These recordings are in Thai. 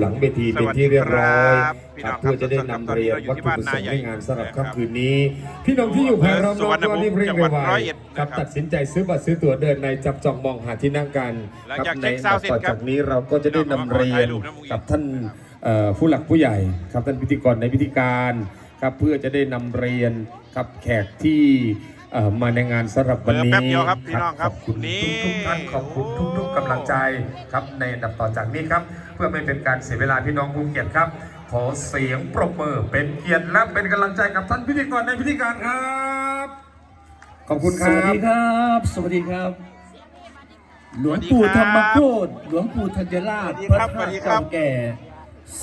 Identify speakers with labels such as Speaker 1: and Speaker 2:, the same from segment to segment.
Speaker 1: หลังเวทีเป็นที่เรียบร้อย
Speaker 2: สวัสดีครับพี่
Speaker 1: ค
Speaker 2: น้
Speaker 1: รั
Speaker 2: อบงครับ
Speaker 1: เพื่อจะได้นำเรียน
Speaker 2: ตอนนี้
Speaker 1: วัต
Speaker 2: เราอยู่ที่
Speaker 1: ถุ
Speaker 2: บ้าน
Speaker 1: ประสงค์
Speaker 2: นาใหญ่
Speaker 1: ในงานสำหรับ
Speaker 2: นะครับ
Speaker 1: ค่ำคืนนี้ พี่น้องที่อยู่ภายรอบ
Speaker 2: สุ
Speaker 1: น
Speaker 2: ว
Speaker 1: อ
Speaker 2: ร
Speaker 1: ก
Speaker 2: รณ
Speaker 1: ก็
Speaker 2: ภูมิ
Speaker 1: รีบเร่ง
Speaker 2: จังหวั
Speaker 1: เร็ว
Speaker 2: ด
Speaker 1: ไว
Speaker 2: ร้อยเอ็ด
Speaker 1: ครับ
Speaker 2: นะครับ
Speaker 1: ตัดสินใจซื้อบัตรซื้อตั๋วเดินในจับจองมองหาที่นั่งกัน
Speaker 2: หลัง
Speaker 1: ครับ
Speaker 2: จาก
Speaker 1: ใน
Speaker 2: เช็คซาวด์เสร็จ
Speaker 1: ต่อ
Speaker 2: ครับ
Speaker 1: จากนี้เราก็จะได้นำเรียน
Speaker 2: เราก็ขอถ่ายรูปนะมุ้งอิง
Speaker 1: กับท่านเอ่อผู้หลักผู้ใหญ่ครับท่านพิธีกรในพิธีการครับเพื่อจะได้นำเรียนครับแขกที่ เอ่อมาในงานสำหรับวันนี้
Speaker 2: เออแป๊บเดียวครับพี่น้องครับ
Speaker 1: ขอบคุณ
Speaker 2: นี่
Speaker 1: ทุกๆท่านขอบคุณทุกๆกำลังใจครับในอันดับต่อจากนี้ครับ เพื่อไม่เป็นการเสียเวลาพี่น้องภูเก็ตครับ ขอเสียงปรบมือเป็นเกียรติและเป็นกำลังใจกับท่านพิธีกรในพิธีการครับ ขอบคุณค
Speaker 3: ส
Speaker 1: รั
Speaker 3: วัส
Speaker 1: บ
Speaker 3: ดีครับ สวัสดีครับ หลวงปู่ธรรมโคตรหลวงปู่ธัญราช
Speaker 2: สวัสดี
Speaker 3: พระ
Speaker 2: ครับ
Speaker 3: ธา
Speaker 2: สวัส
Speaker 3: ตุ
Speaker 2: ดีครับ
Speaker 3: เก่าแก่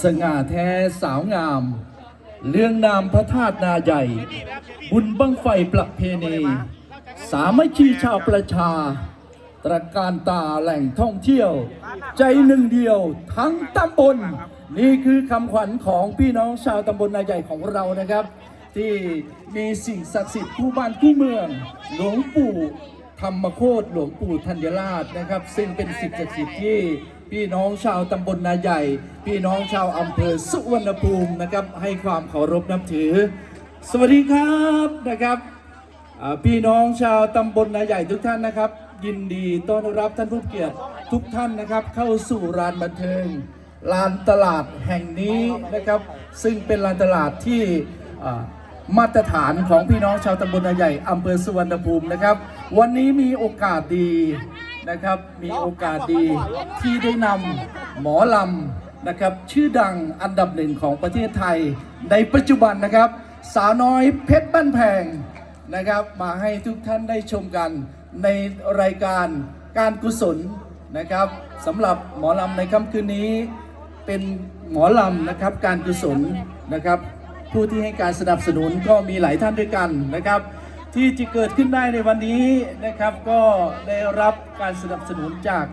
Speaker 3: สง่าแท้สาวงาม เรื่องนามพระธาตุนาใหญ่ บุญบังไฟประเพณีสามัคคีชาวประชา ตระการตาแหล่งท่องเที่ยว ใจหนึ่งเดียวทั้งตำบล นี่คือคำขวัญของพี่น้องชาวตำบลนาใหญ่ของเรานะครับ ที่มีสิ่งศักดิ์สิทธิ์คู่บ้านคู่เมือง หลวงปู่ ธรรมโคตรหลวงปู่ธัญราชนะครับ ซึ่งเป็นสิ่งศักดิ์สิทธิ์ที่พี่น้องชาวตำบลนาใหญ่ พี่น้องชาวอำเภอสุวรรณภูมินะครับ ให้ความเคารพนับถือ สวัสดีครับนะครับพี่น้องชาวตำบลนาใหญ่ทุกท่านนะครับ ยินดีต้อนรับท่านผู้เกียรติทุกท่านนะครับ เข้าสู่ลานบันเทิงลานตลาดแห่งนี้นะครับ ซึ่งเป็นลานตลาดที่ มาตรฐานของพี่น้องชาวตำบลนาใหญ่อำเภอสุวรรณภูมินะครับ วันนี้มีโอกาสดีนะครับ มีโอกาสดีที่ได้นำหมอลำนะครับ ชื่อดังอันดับหนึ่งของประเทศไทยในปัจจุบันนะครับ สาวน้อยเพชรบ้านแพงนะครับ มาให้ทุกท่านได้ชมกันในรายการการกุศลนะครับสำหรับหมอลำในค่ำคืนนี้เป็นหมอลำนะครับการกุศลนะครับ ผู้ที่ให้การสนับสนุนก็มีหลายท่านด้วยกันนะครับ ที่จะเกิดขึ้นได้ในวันนี้นะครับ ก็ได้รับการสนับสนุนจาก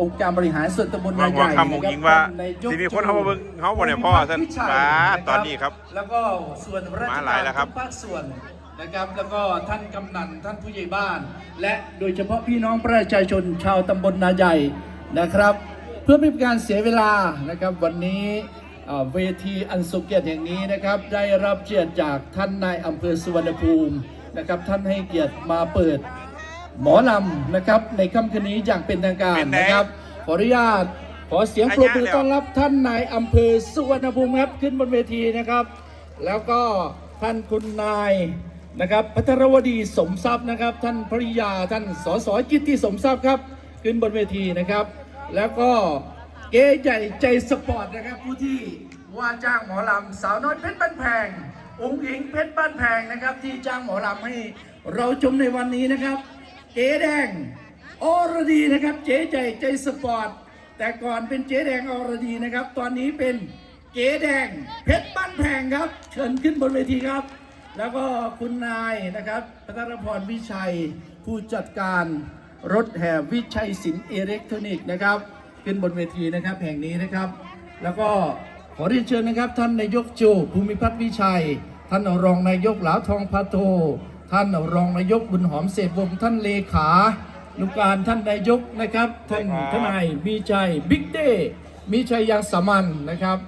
Speaker 3: องค์การบริหารส่วนตำบล
Speaker 2: ว่า
Speaker 3: นาให
Speaker 2: ว่า
Speaker 3: ญ่
Speaker 2: คำมงยิงว่า
Speaker 3: ท่นนยก
Speaker 2: สิมีคนเข้ามาเบิ่งเขาบ่เนี่ยพ่อท่าน
Speaker 3: พิชัย
Speaker 2: ป้าะ
Speaker 3: ค
Speaker 2: ต
Speaker 3: รั
Speaker 2: อนนี้ครับ
Speaker 3: แล้วก็ส่วนราช
Speaker 2: มาห
Speaker 3: กา
Speaker 2: ลาย
Speaker 3: ร
Speaker 2: แล้วครับ
Speaker 3: ทุกภาคส่วนนะครับ แล้วก็ท่านกำนันท่านผู้ใหญ่บ้าน และโดยเฉพาะพี่น้องประชาชนชาวตำบลนาใหญ่นะครับ เพื่อไม่เป็นการเสียเวลานะครับ วันนี้ เอ่อเวทีอันสุเกียรติแห่งนี้นะครับ ได้รับเกียรติจากท่านนายอำเภอสุวรรณภูมินะครับ ท่านให้เกียรติมาเปิดหมอลำนะครับ ในค่ำคืนนี้อย่างเป็นทางการ
Speaker 2: เป็นไง
Speaker 3: นะครับ ขออนุญาตขอเสียงปรบมือต้อนรับท่านนายอำเภอสุวรรณภูมิครับขึ้นบนเวทีนะครับ แล้วก็ท่านคุณนายนะครับพัทรวดีสมทรัพย์นะครับ ท่านภริยาท่านสสจิตติสมทรัพย์ครับ ขึ้นบนเวทีนะครับ แล้วก็ เก๋ใหญ่ใจสปอร์ตนะครับ ผู้ที่ว่าจ้างหมอลำสาวน้อยเพชรบ้านแพงองค์หญิงเพชรบ้านแพงนะครับ ที่จ้างหมอลำให้เราชมในวันนี้นะครับ เก๋แดงอรดีนะครับ เจ๊ใจใจสปอร์ตแต่ก่อนเป็นเจ๊แดงอรดีนะครับ ตอนนี้เป็นเก๋แดงเพชรบ้านแพงครับ เชิญขึ้นบนเวทีครับ แล้วก็คุณนายนะครับพัทรพรวิชัย ผู้จัดการรถแห่วิชัยสินอิเล็กทรอนิกส์นะครับ ขึ้นบนเวทีนะครับแห่งนี้นะครับ แล้วก็ขอเรียนเชิญนะครับ ท่านนายกโจภูมิพัฒน์วิชัย ท่านรองนายกหลาทองพัโท ท่านรองนายกบุญหอมเศษวงศ์ท่านเลขานุกการท่านนายกนะครับท่านทนายมีชัยบิ๊กเด้มีชัยยังสามัญนะครับ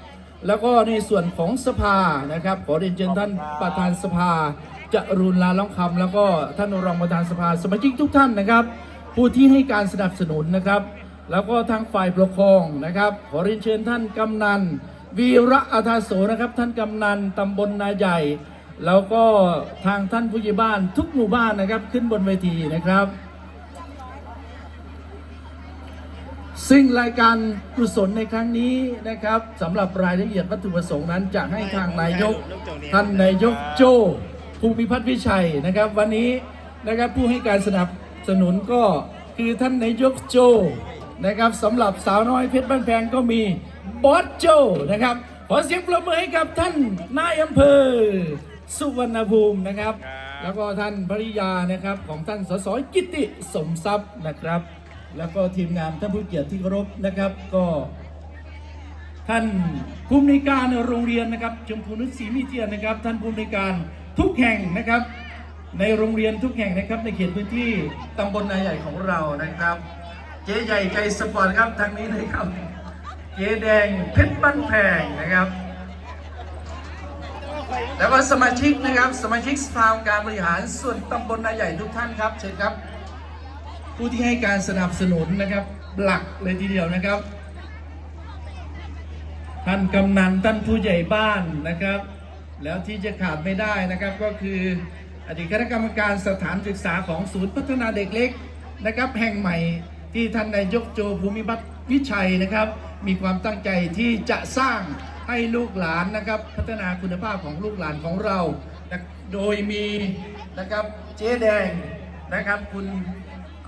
Speaker 3: แล้วก็ในส่วนของสภานะครับ ขอเรียนเชิญท่านประธานสภาจะรุณลาล้องคำแล้วก็ท่านรองประธานสภาสมาชิกทุกท่านนะครับ ผู้ที่ให้การสนับสนุนนะครับ แล้วก็ทางฝ่ายปกครองนะครับ ขอเรียนเชิญท่านกำนันวีระอาทาโสนะครับ ท่านกำนันตำบลนาใหญ่ แล้วก็ทางท่านผู้ใหญ่บ้านทุกหมู่บ้านนะครับขึ้นบนเวทีนะครับ ซึ่งรายการกุศลในครั้งนี้นะครับสำหรับรายละเอียดวัตถุประสงค์นั้น จะให้ทางนายก ท่านนายกโจภูมิพัฒน์วิชัยนะครับ วันนี้นะครับผู้ให้การสนับสนุนก็คือท่านนายกโจ นะครับสำหรับสาวน้อยเพชรบ้านแพงก็มีบอสโจนะครับขอเสียงปรบมือให้กับท่านนายอำเภอ สุวรรณภูมินะครับ แล้วก็ท่านภริยานะครับของท่านสสกิติสมทรัพย์นะครับ แล้วก็ทีมงานท่านผู้เกียรติที่เคารพนะครับก็ ท่านผู้อำนวยการโรงเรียนนะครับชมพูนุชศรีมีเทียนนะครับ ท่านผู้อำนวยการทุกแห่งนะครับ ในโรงเรียนทุกแห่งนะครับในเขตพื้นที่ตำบลนาใหญ่ของเรานะครับ เจ๊ใหญ่ใจสปอร์ตครับทางนี้เลยครับ เจแดงเพชรบ้านแพงนะครับ แล้วก็สมาชิกนะครับ สมาชิกสภาองค์การบริหารส่วนตำบลนาใหญ่ทุกท่านครับเชิญครับ ผู้ที่ให้การสนับสนุนนะครับ หลักเลยทีเดียวนะครับ ท่านกำนันท่านผู้ใหญ่บ้านนะครับ แล้วที่จะขาดไม่ได้นะครับก็คืออดีตคณะกรรมการสถานศึกษาของศูนย์พัฒนาเด็กเล็กนะครับ แห่งใหม่ ที่ท่านนายกโจภูมิบัตรวิชัยนะครับ มีความตั้งใจที่จะสร้างให้ลูกหลานนะครับ พัฒนาคุณภาพของลูกหลานของเรานะโดยมีนะครับเจ๊แดงนะครับคุณ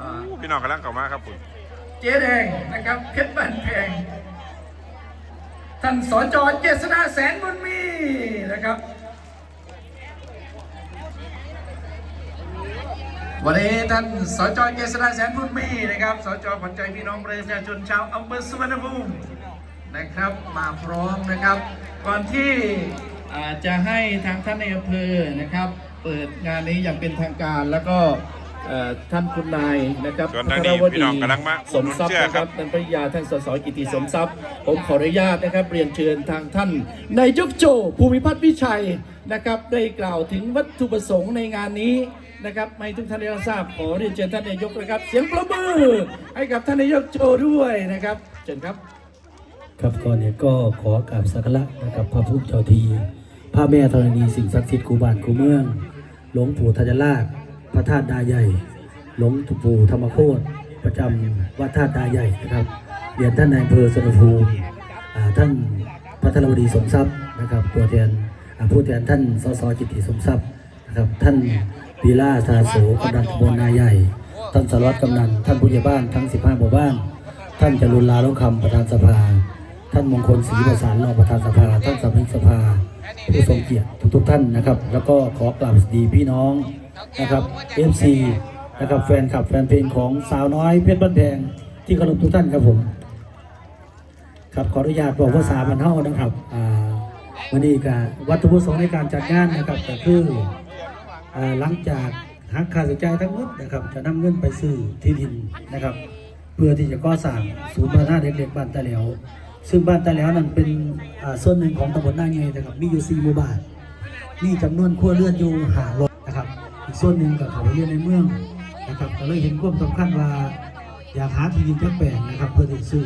Speaker 3: อ่า
Speaker 2: พี่น้องกำลังเข้ามาครับคุณ
Speaker 3: เจ๊แดงนะครับเพชรบ้านแพงท่านสจเจษดาแสนบุญมีนะครับ วันนี้ท่านสจเจษราแสนบุญมีนะครับสจขวัญใจพี่น้องประชาชนชาวอำเภอสุวรรณภูมินะครับมาพร้อมนะครับ ก่อนที่จะให้ทางท่านในอำเภอนะครับ เปิดงานนี้อย่างเป็นทางการแล้วก็ เอ่อท่านคุณนายนะครับ
Speaker 2: ส่วนทางนี้พี่น้องกำลังมา
Speaker 3: สมทรัพย์
Speaker 2: เชื่อ
Speaker 3: นะ
Speaker 2: ค
Speaker 3: ค
Speaker 2: รั
Speaker 3: รับบ ท่านพระยาท่านสสกิติสมทรัพย์ ผมขออนุญาตนะครับเรียนเชิญทางท่านนายกโจภูมิพัฒน์วิชัยนะครับได้กล่าวถึงวัตถุประสงค์ในงานนี้นะครับให้ทุกท่านได้รับทราบขอเรียนเชิญท่านนายกนะครับ เสียงประมือให้กับท่านนายกโจด้วยนะครับเชิญครับ
Speaker 4: ครับก่อนเนี่ยก็ขอกราบสักการะนะครับพระพุทธเจ้าทีพระแม่ธรณีสิ่งศักดิ์สิทธิ์คูบ้านคูเมือง หลวงปู่ทัญราช พระธาตุดาใหญ่ หลวงปู่ธรรมโคตประจำวัดธาตุดาใหญ่นะครับเรียนท่านนายอำเภอสนภูมิท่านพัทรวดีสมทรัพย์นะครับตัวแทนผู้แทนท่านสสจิตติสมทรัพย์นะครับท่านปีล่าทาโสกำนันตำบลนาใหญ่ ท่านสารวัตรกำนันท่านผู้ใหญ่บ้านทั้ง 15หมู่บ้าน ท่านจรุนลาลงคำประธานสภา ท่านมงคลศรีประสานรองประธานสภา ท่านสมาชิกสภา ผู้ทรงเกียรติทุกๆท่านนะครับ แล้วก็ขอกราบสวัสดีพี่น้อง นะครับ MC นะครับแฟนคลับแฟนเพลงของสาวน้อยเพชรบ้านแพงที่เคารพทุกท่านครับผม ครับขออนุญาตบอกภาษาบรรเทานะครับอ่าวันนี้ก็วัตถุประสงค์ในการจัดงานนะครับก็คืออ่าหลังจากหักค่าใช้จ่ายทั้งหมดนะครับ จะนำเงินไปซื้อที่ดินนะครับ เพื่อที่จะก่อสร้างศูนย์พัฒนาเด็กเล็กบ้านตะเหลียวซึ่งบ้านตะเหลียวนั้นเป็นอ่าส่วนหนึ่งของตำบลหน้าไงนะครับ มีอยู่สี่หมู่บ้านมีจำนวนครัวเรือนอยู่หาลดนะครับอีก ส่วนหนึ่งกับเขาไปเรียนในเมืองนะครับก็เลยเห็นความสำคัญว่าอยากหาที่ดินจักแปลงนะครับ เพื่อที่ซื้อ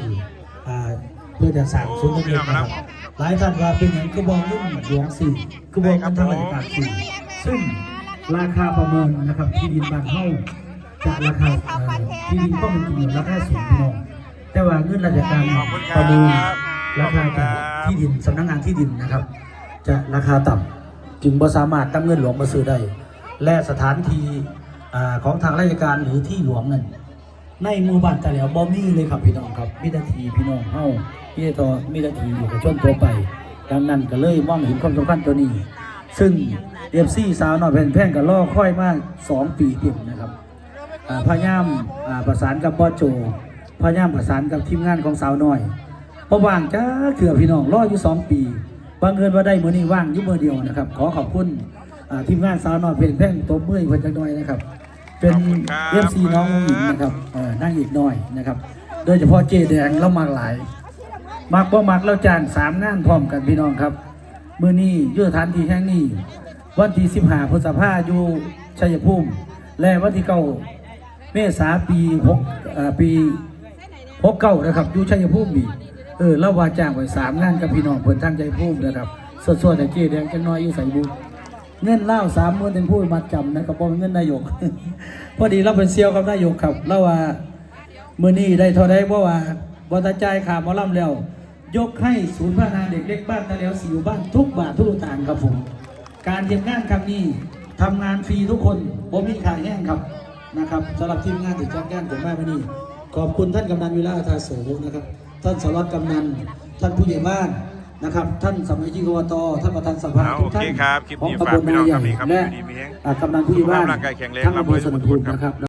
Speaker 4: อ่าเพื่อจะสร้างศูนย์การเรียนนะครับหลายท่านว่าเป็นอย่างคือบองเรื่องหลวงสี่คือบองกันทางราชการสี่ซึ่งราคาประเมินนะครับที่ดินบางเฮ้าจะราคาเอ่อที่ดินก็เป็นจริงอยู่ราคาสูงพี่น้องแต่ว่าเงินราชการ
Speaker 2: ขอบคุณค
Speaker 4: ป
Speaker 2: รับ
Speaker 4: ระเมินราคา
Speaker 2: ขอบคุณครั
Speaker 4: จาก
Speaker 2: บ
Speaker 4: ที่ดินสำนักงานที่ดินนะครับ จะราคาต่ำจึงบ่สามารถตั้งเงินหลวงมาซื้อได้ และสถานที่ของทางราชการหรือที่หลวงนั่นในหมู่บ้านตะเหลียวบ่มีเลยครับพี่น้องครับมีแต่ทีพี่น้องเฮามีแต่อมีแต่ทีอยู่กับชนตัวไป ดังนั้นก็เลยมองเห็นความสำคัญตัวนี้ ซึ่งเอฟซีสาวน้อยแผ่นแพ่งก็ล่อค่อยมากสองปีเต็มนะครับพยายามอ่าประสานกับบอโจพยายามประสานกับทีมงานของสาวน้อยเพราะว่างจ้าเถื่อพี่น้องรออยู่สองปีบางเงินว่าได้มือนี้ว่างอยู่มือเดียวนะครับ ขอขอบคุณ ทีมงานสาวน้อยเพลงแพ่งตัวเมื่อยเพิ่นจักหน่อยนะครับ เป็น
Speaker 2: ขอบคุณครับ
Speaker 4: เอฟซีน้องหญิงนะครับเออนั่งอีกหน่อยนะครับ โดยเฉพาะเจแดงเรามากหลายมักบ่มักเราจ้างสามงานพร้อมกันพี่น้องครับมือนี้อยุทธฐานที่แห่งนี้ วันที่สิบห้าพฤษภาอยู่ชัยภูมิและวันที่เก้าเมษาปีหกเอ่อปีหกเก้านะครับอยู่ชัยภูมิอีกเออเราว่าจ้างไว้สามงานกับพี่น้องเพิ่นทางชัยภูมินะครับส่วนๆแต่เจแดงจังน้อยอยู่ใส่บุญ เงินเล่าสามหมื่นเป็นผู้มัดจำนะครับเพราะเงินนายก พอดีเราเป็นเซียวกับนายกครับเราว่ามื่อนี้ได้เท่าได้เพราะว่าบตาจ่ายขาหมอลำแล้ว ยกให้ศูนย์พัฒนาเด็กเล็กบ้านตะแล้วสิวบ้านทุกบาททุกสตางค์ครับผม การเตรียมงานครั้งนี้ทำงานฟรีทุกคนผมมีขายแห้งครับนะครับสำหรับทีมงานที่จัดงานผมมาวันนี้ขอบคุณท่านกำนันวิลาทาโสนะครับ ท่านสารวัตรกำนัน ท่านผู้ใหญ่บ้าน นะครับ ท่านสมัยชิกวตท่านประธานสภา
Speaker 2: เอา
Speaker 4: ทุกท่าน
Speaker 2: โอเคครับคลิป
Speaker 4: ของ
Speaker 2: นี้
Speaker 4: ตำ
Speaker 2: ฝาก
Speaker 4: บล
Speaker 2: พี่น้
Speaker 4: นา
Speaker 2: อง
Speaker 4: ใหญ่
Speaker 2: ครับนี่ครับ
Speaker 4: และ
Speaker 2: ดีมีแฮง
Speaker 4: อ่ากำนันผู้ใหญ่บ้าน
Speaker 2: สุขภาพร่างกายแข็งแรง
Speaker 4: ทั้งอำเภอ
Speaker 2: ร่ำรวย
Speaker 4: สนภูมิ
Speaker 2: ครับ
Speaker 4: นะครับ